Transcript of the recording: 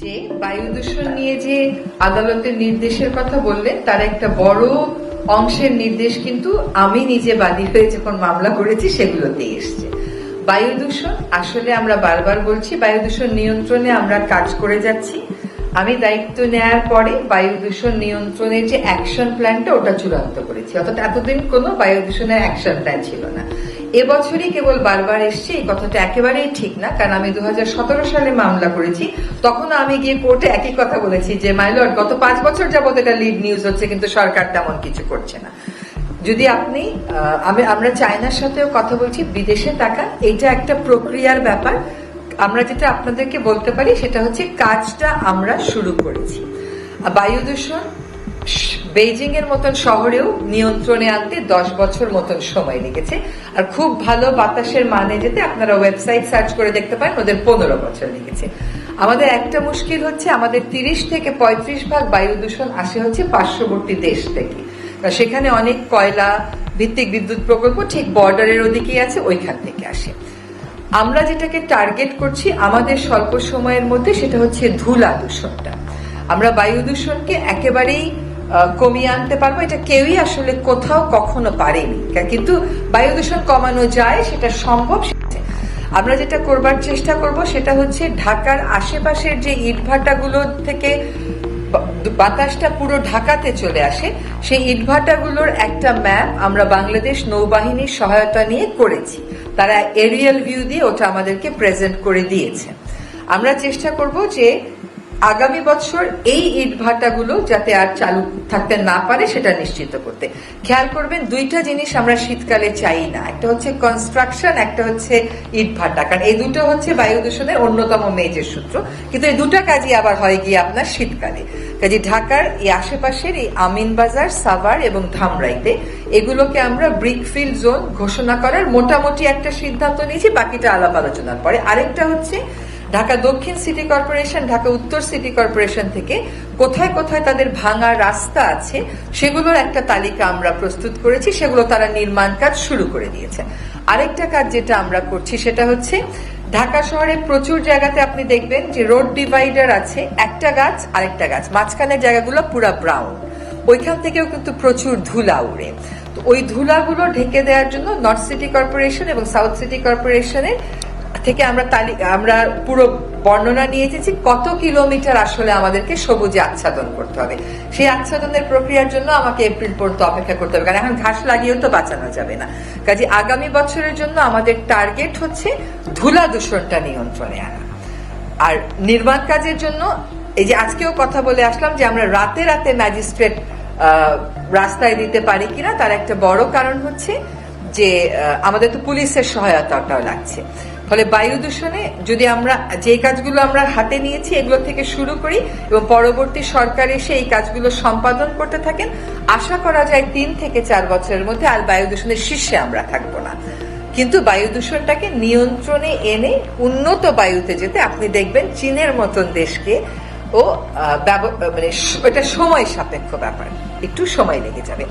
যে বায়ু দূষণ নিয়ে যে আদালতের নির্দেশের কথা বললেন তার একটা বড় অংশের নির্দেশ কিন্তু আমি নিজে বাদী হয়ে যখন মামলা করেছি সেগুলোতে এসছে। বায়ু দূষণ, আসলে আমরা বারবার বলছি, বায়ু দূষণ নিয়ন্ত্রণে আমরা কাজ করে যাচ্ছি। আমি দায়িত্ব নেয়ার পরে বায়ু দূষণ নিয়ন্ত্রণের যে অ্যাকশন প্ল্যানটা ওটা চূড়ান্ত করেছি। অর্থাৎ এতদিন কোনো বায়ু দূষণের অ্যাকশন প্ল্যান ছিল না। এবছরই কেবল বারবার এসছে, এই কথাটা একেবারেই ঠিক না, কারণ আমি দুহাজার সতেরো সালে মামলা করেছি তখন আমি গিয়ে কোর্টে একই কথা বলেছি যে মাইলর্ড গত পাঁচ বছর যাবত এটা লিড নিউজ হচ্ছে, কিন্তু সরকার তেমন কিছু করছে না। যদি আপনি আমি, আমরা চায়নার সাথেও কথা বলছি, বিদেশে টাকা এটা একটা প্রক্রিয়ার ব্যাপার। আমরা যেটা আপনাদেরকে বলতে পারি, সেটা হচ্ছে কাজটা আমরা শুরু করেছি। বায়ু দূষণ বেইজিং এর মতন শহরেও নিয়ন্ত্রণে আনতে দশ বছর মতন সময় লেগেছে। আর খুব ভালো বাতাসের মানে যেতে আপনারা ওয়েবসাইট সার্চ করে দেখতে পারেন, ওদের পনেরো বছর লেগেছে। আমাদের একটা মুশকিল হচ্ছে, আমাদের তিরিশ থেকে পঁয়ত্রিশ ভাগ বায়ু দূষণ আসে হচ্ছে পার্শ্ববর্তী দেশ থেকে। সেখানে অনেক কয়লা, ভিত্তিক বিদ্যুৎ প্রকল্প ঠিক বর্ডারের ওদিকেই আছে, ওইখান থেকে আসে। আমরা যেটাকে টার্গেট করছি আমাদের স্বল্প সময়ের মধ্যে সেটা হচ্ছে ধুলা দূষণটা। আমরা বায়ু দূষণকে একেবারেই কমিয়ে আনতে পারব। এটা কেউই আসলে কোথাও কখনো পারেনি। কিন্তু বায়ু দূষণ কমানো যায়, সেটা সম্ভব আমরা যেটা করবার চেষ্টা করব, সেটা হচ্ছে ঢাকার আশেপাশের যে ইটভাটাগুলো থেকে বাতাসটা পুরো ঢাকাতে চলে আসে, সেই ইটভাটাগুলোর একটা ম্যাপ আমরা বাংলাদেশ নৌবাহিনীর সহায়তা নিয়ে করেছি। তারা এরিয়াল ভিউ দিয়ে ওটা আমাদেরকে প্রেজেন্ট করে দিয়েছে। আমরা চেষ্টা করব যে আগামী বছর এই ইট ভাটাগুলো যাতে আর চালু থাকতে না পারে, সেটা নিশ্চিত করতে। খেয়াল করবেন, দুইটা জিনিস আমরা শীতকালে চাই না। একটা হচ্ছে কনস্ট্রাকশন একটা হচ্ছে ইট ভাটা। কারণ এই দুটো হচ্ছে বায়ু দূষণের অন্যতম মেজের সূত্র। কিন্তু এই দুটা কাজই আবার হয় গিয়ে আপনার শীতকালে। কাজে ঢাকার এই আশেপাশের এই আমিনবাজার সাভার এবং ধামরাইতে এগুলোকে আমরা ব্রিকফিল্ড জোন ঘোষণা করার মোটামুটি একটা সিদ্ধান্ত নিয়েছি, বাকিটা আলাপ আলোচনার পরে। আরেকটা হচ্ছে ঢাকা দক্ষিণ সিটি কর্পোরেশন, ঢাকা উত্তর সিটি কর্পোরেশন থেকে কোথায় কোথায় তাদের ভাঙা রাস্তা আছে, সেগুলোর একটা তালিকা আমরা প্রস্তুত করেছি, সেগুলো তারা নির্মাণ কাজ শুরু করে দিয়েছে। আরেকটা কাজ যেটা আমরা করছি, সেটা হচ্ছে ঢাকা শহরে প্রচুর জায়গাতে আপনি দেখবেন যে রোড ডিভাইডার আছে, একটা গাছ, আরেকটা গাছ। মাঝখানের জায়গাগুলো পুরা ব্রাউন ওইখান থেকেও কিন্তু প্রচুর ধুলা উড়ে। তো ওই ধুলাগুলো ঢেকে দেওয়ার জন্য নর্থ সিটি কর্পোরেশন এবং সাউথ সিটি কর্পোরেশনের থেকে আমরা তালিকা আমরা পুরো বর্ণনা নিয়ে এসেছি কত কিলোমিটার আসলে আমাদেরকে সবুজে আচ্ছাদন করতে হবে। সেই আচ্ছাদনের প্রক্রিয়ার জন্য আমাকে এপ্রিল পর্যন্ত অপেক্ষা করতে হবে, কারণ এখন ঘাস লাগিয়েও তো বাঁচানো যাবে না। কাজে আগামী বছরের জন্য আমাদের টার্গেট হচ্ছে ধুলা দূষণটা নিয়ন্ত্রণে আনা। আর নির্মাণ কাজের জন্য এই যে আজকেও কথা বলে আসলাম যে আমরা রাতে রাতে ম্যাজিস্ট্রেট রাস্তায় দিতে পারি কিনা, তার একটা বড় কারণ হচ্ছে যে আমাদের তো পুলিশের সহায়তাটাও লাগছে। ফলে বায়ু দূষণে যদি আমরা যে কাজগুলো আমরা হাতে নিয়েছি, এগুলো থেকে শুরু করি এবং পরবর্তী সরকার এসে এই কাজগুলো সম্পাদন করতে থাকেন, আশা করা যায় তিন থেকে চার বছরের মধ্যে আর বায়ু দূষণের শীর্ষে আমরা থাকব না। কিন্তু বায়ু দূষণটাকে নিয়ন্ত্রণে এনে উন্নত বায়ুতে যেতে আপনি দেখবেন চীনের মতন দেশকে ও মানে এটা সময় সাপেক্ষ ব্যাপার। একটু সময় লেগে যাবে।